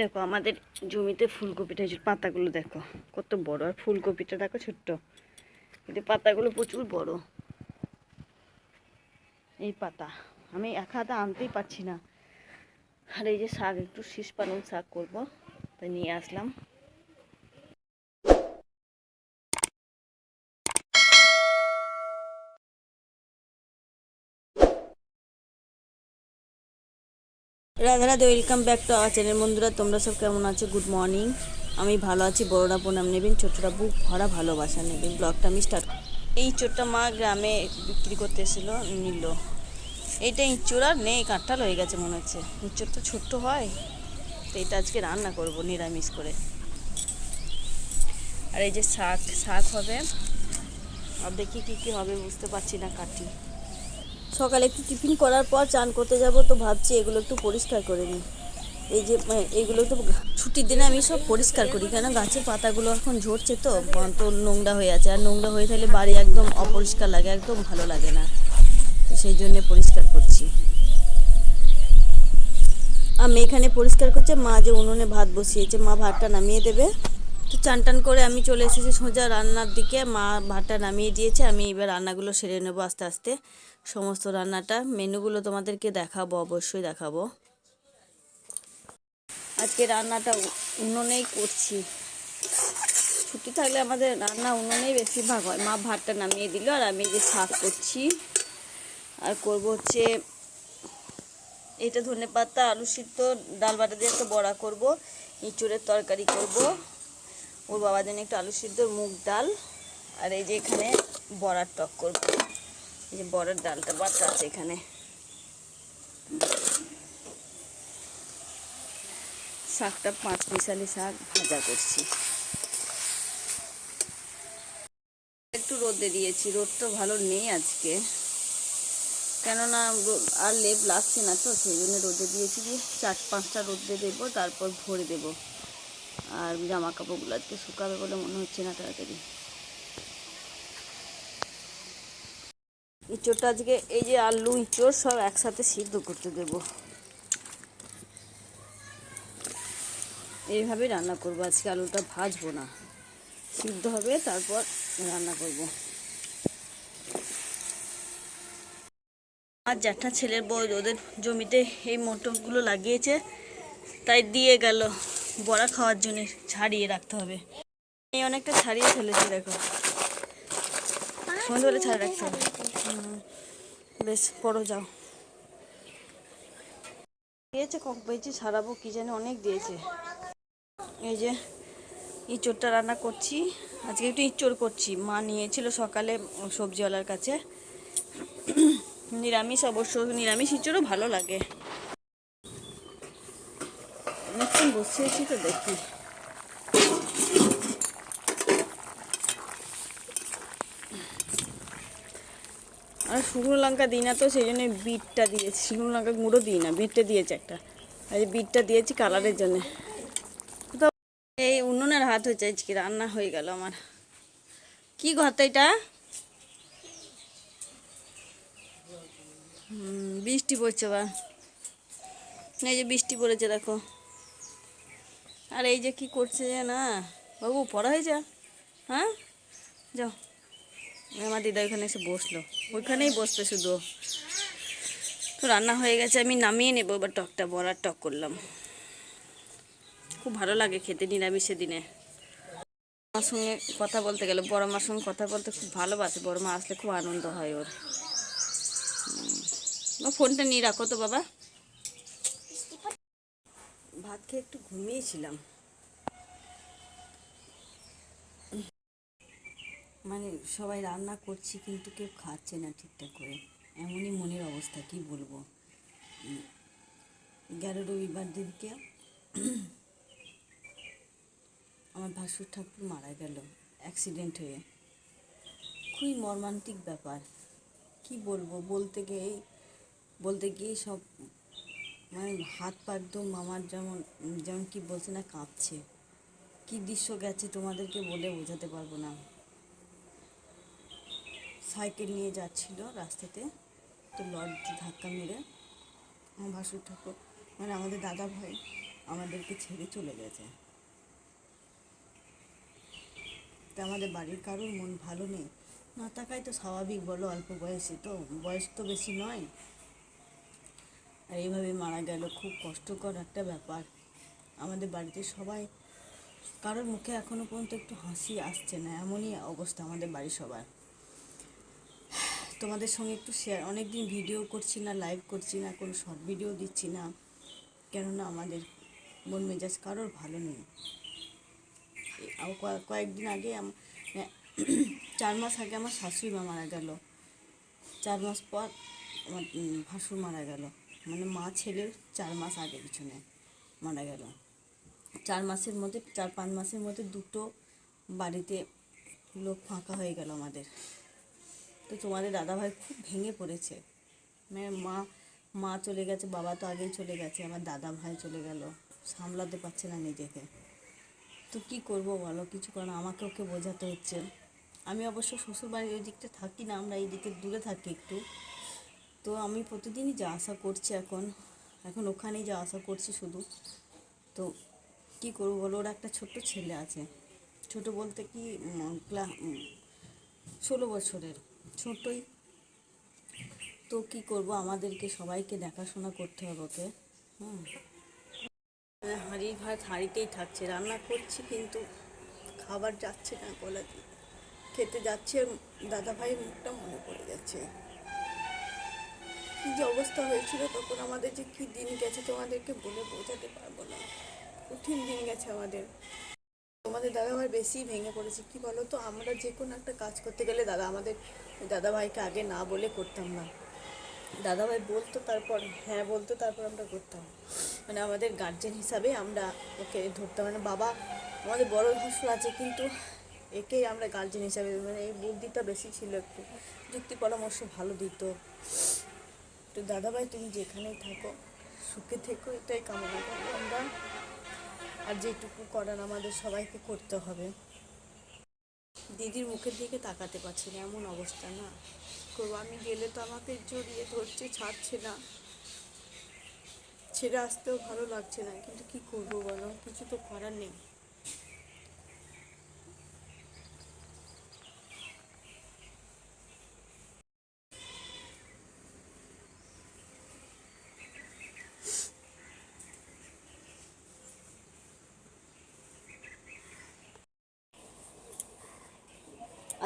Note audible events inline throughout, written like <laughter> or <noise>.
দেখো, আমাদের জমিতে ফুলকপিটা পাতাগুলো দেখো, কত বড় আর ফুলকপিটা দেখো ছোট্ট। কিন্তু পাতাগুলো প্রচুর বড়। এই পাতা, আমি এক হাতে আনতেই পারছি না। আর এই যে শাক, একটু শীষ পালং শাক করব, তাই নিয়ে আসলাম। Radha Radha welcome back to our channel বন্ধুরা, তোমরা সব কেমন আছো? গুড মর্নিং আমি ভালো আছি। বড়রা প্রণাম নেবেন, ছোটরা বুক ভরা ভালোবাসা নেবেন। ব্লগটা আমি স্টার্ট এই চোরটা মা গ্রামে বিক্রি করতে এসেছিল, নিল। এইটা ইঁচড় আর নেই, কাঁঠাল হয়ে গেছে মনে হচ্ছে। ইঁচড় তো ছোট্ট হয়। তো এটা আজকে রান্না করব, নিরামিষ করে। আর এই যে শাক শাক হবে। আর দেখি কী কী হবে বুঝতে পারছি না কাটি সকালে একটু টিফিন করার পর চান করতে যাব, তো ভাবছি এগুলো একটু পরিষ্কার করে নিই। এই যে মানে এইগুলো একটু ছুটির দিনে আমি সব পরিষ্কার করি, কেন গাছের পাতাগুলো এখন ঝরছে তো তো নোংরা হয়ে আছে, আর নোংরা হয়ে থাকলে বাড়ি একদম অপরিষ্কার লাগে, একদম ভালো লাগে না। তো সেই জন্যে পরিষ্কার করছি। আমি এখানে পরিষ্কার করছে, মা যে উনুনে ভাত বসিয়েছে, মা ভাতটা নামিয়ে দেবে। তো চান টান করে আমি চলে এসেছি সোজা রান্নার দিকে। মা ভাতটা নামিয়ে দিয়েছে, আমি এবার রান্নাগুলো সেরে নেব আস্তে আস্তে। সমস্ত রান্নাটা, মেনুগুলো তোমাদেরকে দেখাবো, অবশ্যই দেখাবো। আজকে রান্নাটা উনুনেই করছি। ছুটি থাকলে আমাদের রান্না উনুনেই বেশিরভাগ হয়। মা ভাতটা নামিয়ে দিল, আর আমি যে শাক করছি, আর করব হচ্ছে এটা ধনে পাতা আলু সিদ্ধ, ডাল বাটা দিয়ে একটা বড়া করব ইঁচুড়ের তরকারি করব। ওর বাবার জন্য একটু আলু সিদ্ধ, মুগ ডাল, আর এই যে এখানে বড়ার টক করব। এই যে বড়ার ডালটা বাটা আছে এখানে। শাকটা পাঁচ মিশালি শাক ভাজা করছি। একটু রোদে দিয়েছি, রোদ তো ভালো নেই আজকে। কেননা আর লেপ লাগছে না তো, সেই জন্য রোদে দিয়েছি যে চার পাঁচটা রোদে দেবো, তারপর ভরে দেবো। আর জামা কাপড়গুলো আজকে শুকাবে বলে মনে হচ্ছে না তাড়াতাড়ি। ইঁচড়টা আজকে এই যে আলু, ইঁচড় সব একসাথে সিদ্ধ করতে দেবো। এইভাবে রান্না করব, আজকে আলুটা ভাজবো না। সিদ্ধ হবে, তারপর রান্না করব। আর জ্যাঠা ছেলের বউ, ওদের জমিতে এই মোটরগুলো লাগিয়েছে, তাই দিয়ে গেল। বড়া খাওয়ার জন্য ছাড়িয়ে রাখতে হবে। এই অনেকটা ছাড়িয়ে ফেলেছি, দেখো। করে ছাড়িয়ে রাখতে হবে। বেশ, পড়ো, যাও। দিয়েছে কক পেয়েছি ছাড়াবো, কি জানি অনেক দিয়েছে। এই যে, ইঁচড়টা রান্না করছি। আজকে একটু ইঁচড় করছি। মা নিয়েছিল সকালে সবজিওয়ালার কাছে। নিরামিষ, অবশ্য নিরামিষ ইঁচড়ও ভালো লাগে। বসিয়েছি তো, দেখি। আর শুকনো লঙ্কা দিই না তো, সেই জন্য বিটটা দিয়েছি। শুকনো লঙ্কা গুঁড়ো দিই না, বিটটা দিয়েছে একটা। আর এই বিটটা দিয়েছি কালারের জন্যে। তো এই উনুনের হাত হয়েছে, আজকে রান্না হয়ে গেল আমার। কি তো এটা? বৃষ্টি পড়ছে বা? এই যে বৃষ্টি পড়েছে, দেখো। আর এই যে কি করছে যে না বাবু, পড়া হয়ে যা। হ্যাঁ? যাও। আমার দিদা ওইখানে এসে বসল। ওইখানেই বসবে শুধু। তো রান্না হয়ে গেছে, আমি নামিয়ে নেব, এবার টকটা বড়ার টক করলাম। খুব ভালো লাগে খেতে নিরামিষের দিনে। আমার সঙ্গে কথা বলতে গেলে বড় মার সঙ্গে কথা বলতে খুব ভালোবাসে। বড় মা আসলে খুব আনন্দ হয় ওর। ফোনটা নিয়ে রাখো তো, বাবা। ভাত খেয়ে একটু ঘুমিয়েছিলাম। মানে সবাই রান্না করছি কিন্তু কেউ খাচ্ছে না ঠিকঠাক করে। এমনই মনের অবস্থা, কি বলব? গেল রবিবার দিনকে আমার ভাসুর ঠাকুর মারা গেল অ্যাক্সিডেন্ট হয়ে। খুবই মর্মান্তিক ব্যাপার। কি বলব? বলতে গিয়েই, বলতে গিয়ে সব মানে হাত পা একদম আমার যেমন যেমন কি বলছে না, কাঁপছে। কি দৃশ্য গেছে তোমাদেরকে বলে বোঝাতে পারব না। সাইকেল নিয়ে যাচ্ছিল রাস্তাতে, তো লরি ধাক্কা মেরে আমার ভাসুর ঠাকুর মানে আমাদের দাদা ভাই আমাদেরকে ছেড়ে চলে গেছে। তা আমাদের বাড়ির কারোর মন ভালো নেই। না থাকাই তো স্বাভাবিক, বলো অল্প বয়সে তো, বয়স তো বেশি নয়। আর এইভাবে মারা গেল, খুব কষ্টকর একটা ব্যাপার। আমাদের বাড়িতে সবাই, কারোর মুখে এখনও পর্যন্ত একটু হাসি আসছে না, এমনই অবস্থা আমাদের বাড়ির সবার। তোমাদের সঙ্গে একটু শেয়ার অনেক দিন ভিডিও করছি না লাইভ করছি না, কোনো শর্ট ভিডিও দিচ্ছি না, কেননা আমাদের মন মেজাজ কারোর ভালো নেই। কয়েকদিন আগে <clears throat> চার মাস আগে আমার শাশুড়ি মা মারা গেল। চার মাস পর আমার ভাসুর মারা গেল। মানে মা ছেলের চার মাস আগে পিছনে মারা গেল। চার মাসের মধ্যে, চার পাঁচ মাসের মধ্যে দুটো বাড়িতে লোক ফাঁকা হয়ে গেল আমাদের। তো তোমাদের দাদাভাই খুব ভেঙে পড়েছে। মানে মা মা চলে গেছে, বাবা তো আগেই চলে গেছে আমার দাদা ভাই চলে গেল। সামলাতে পারছে না নিজেকে। তো কি করব বলো, কিছু কারণ আমাকে ওকে বোঝাতে হচ্ছে। আমি অবশ্য শ্বশুরবাড়ির ওই দিকটা থাকি না, আমরা এই দিকে দূরে থাকি একটু। তো আমি প্রতিদিনই যা আশা করছি এখন এখন ওখানেই যা আশা করছি শুধু। তো কি করব বলো? ওর একটা ছোট্ট ছেলে আছে। ছোট বলতে কি ষোলো বছরের, ছোটই। তো কি করব? আমাদেরকে সবাইকে দেখাশোনা করতে হবে ওকে। হুম। হাঁড়ি ভাত হাঁড়িতেই থাকছে, রান্না করছি কিন্তু খাবার যাচ্ছে না গলা দিয়ে খেতে যাচ্ছে দাদা ভাইয়ের মুখটা মনে পড়ে যাচ্ছে কি যে অবস্থা হয়েছিল, তখন আমাদের যে কি দিন গেছে তোমাদেরকে বলে বোঝাতে পারব না। কঠিন দিন গেছে আমাদের। তোমাদের দাদা ভাই বেশি ভেঙে পড়েছে, কি বলো তো আমরা যে কোনো একটা কাজ করতে গেলে দাদা আমাদের দাদা ভাইকে আগে না বলে করতাম না। দাদা ভাই বলতো, তারপর হ্যাঁ বলতো, তারপর আমরা করতাম। মানে আমাদের গার্জেন হিসাবে আমরা ওকে ধরতাম। মানে বাবা, আমাদের বড় ভাসুর আছে, কিন্তু একেই আমরা গার্জেন হিসাবে মানে এই বুদ্ধিটা বেশি ছিল একটু। যুক্তি পরামর্শ ভালো দিত। তো দাদাভাই, তুমি যেখানেই থাকো, সুখে থেকো, এটাই কামনা করব আমরা। আর যেটুকু করার আমাদের সবাইকে করতে হবে। দিদির মুখের দিকে তাকাতে পারছি না, এমন অবস্থা না। করব আমি গেলে তো আমাকে জড়িয়ে ধরছে, ছাড়ছে না। ছেড়ে আসতেও ভালো লাগছে না, কিন্তু কি করব বলো? কিছু তো করার নেই।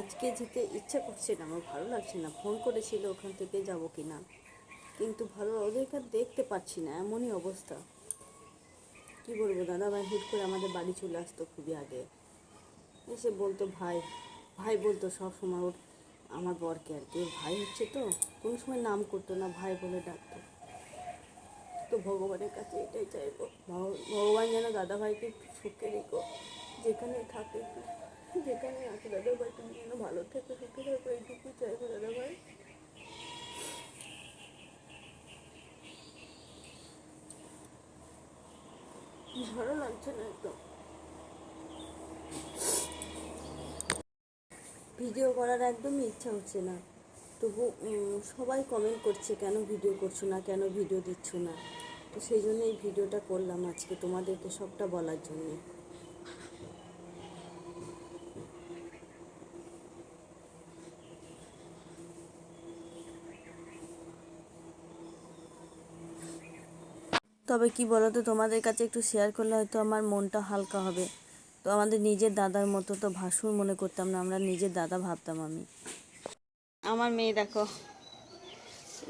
আজকে যেতে ইচ্ছা করছে না, আমার ভালো লাগছে না। ফোন করেছিল ওখান থেকে যাব কি না কিন্তু ভালো ওদেরকে দেখতে পাচ্ছি না, এমনই অবস্থা। কি বলব দাদা ভাই হুট করে আমাদের বাড়ি চলে আসতো খুবই আগে। এসে বলতো, ভাই ভাই বলতো সব সময় ওর, আমার বরকে আর কি। ভাই হচ্ছে তো, কোনো সময় নাম করতো না, ভাই বলে ডাকতো। তো ভগবানের কাছে এটাই চাইব। ভগ- ভগবান যেন দাদা ভাইকে সুখে রেখো যেখানে থাকে যেখানে আছে, দাদা ভাই, তুমি যেন ভালো থেকো সুখে থাকো এইটুকু চাইব দাদা ভাই। ভালো লাগছে না একদম। ভিডিও করার একদমই ইচ্ছা হচ্ছে না। তবু সবাই কমেন্ট করছে, কেন ভিডিও করছ না, কেন ভিডিও দিচ্ছ না? তো সেই জন্য এই ভিডিওটা করলাম আজকে তোমাদেরকে সবটা বলার জন্য। তবে কি বলো তো তোমাদের কাছে একটু শেয়ার করলে হয়তো আমার মনটা হালকা হবে। তো আমাদের নিজের দাদার মতো তো ভাসুর মনে করতাম না, আমরা নিজের দাদা ভাবতাম আমি। আমার মেয়ে দেখো,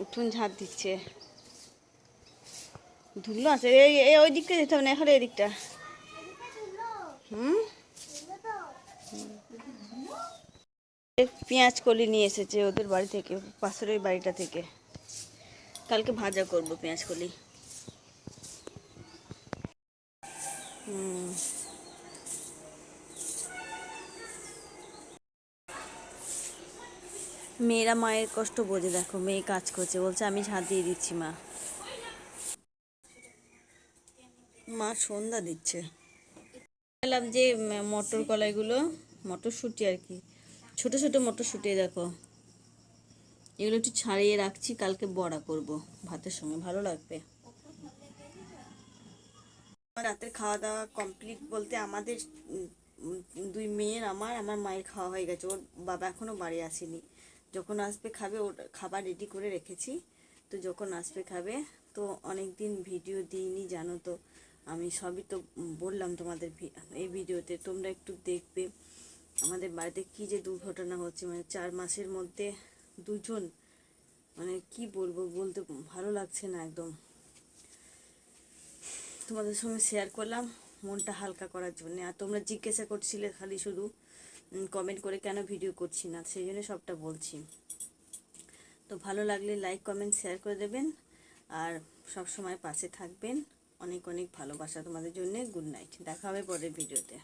উঠুন ঝাঁট দিচ্ছে। ধুলো আছে, এই ওই দিকটা যেতে হবে না, এখন এই দিকটা হুম? পেঁয়াজ কলি নিয়ে এসেছে ওদের বাড়ি থেকে, পাশের ওই বাড়িটা থেকে। কালকে ভাজা করব পেঁয়াজ কলি হুম মেয়েরা মায়ের কষ্ট বোঝে, দেখো, মেয়ে কাজ করছে, বলছে আমি ঝাঁট দিয়ে দিচ্ছি মা। মা সন্ধ্যা দিচ্ছে। এলাম যে মটর কলাইগুলো, মটরশুঁটি আর কি। ছোট ছোট মটরশুঁটি দেখো। এগুলো একটু ছাড়িয়ে রাখছি, কালকে বড়া করব, ভাতের সঙ্গে, ভালো লাগবে। রাতের খাওয়া দাওয়া কমপ্লিট বলতে আমাদের দুই মেয়ের আমার আমার মায়ের খাওয়া হয়ে গেছে। ওর বাবা এখনও বাড়ি আসেনি। যখন আসবে খাবে, ওর খাবার রেডি করে রেখেছি। তো যখন আসবে খাবে, তো অনেক দিন ভিডিও দিইনি, জানো তো। আমি সবই তো বললাম তোমাদের এই ভিডিওতে তোমরা একটু দেখবে। আমাদের বাড়িতে কী যে দুর্ঘটনা হচ্ছে মানে চার মাসের মধ্যে দুজন মানে কি বলব, বলতে ভালো লাগছে না একদম। তোমাদের সঙ্গে শেয়ার করলাম, মনটা হালকা করার জন্য। আর তোমরা জিজ্ঞাসা করছিলে খালি শুধু কমেন্ট করে কেন ভিডিও করছি না, সেই জন্য সবটা বলছি। তো ভালো লাগলে লাইক কমেন্ট শেয়ার করে দেবেন। আর সব সময় পাশে থাকবেন। অনেক অনেক ভালোবাসা তোমাদের জন্য। গুড নাইট দেখা হবে পরের ভিডিওতে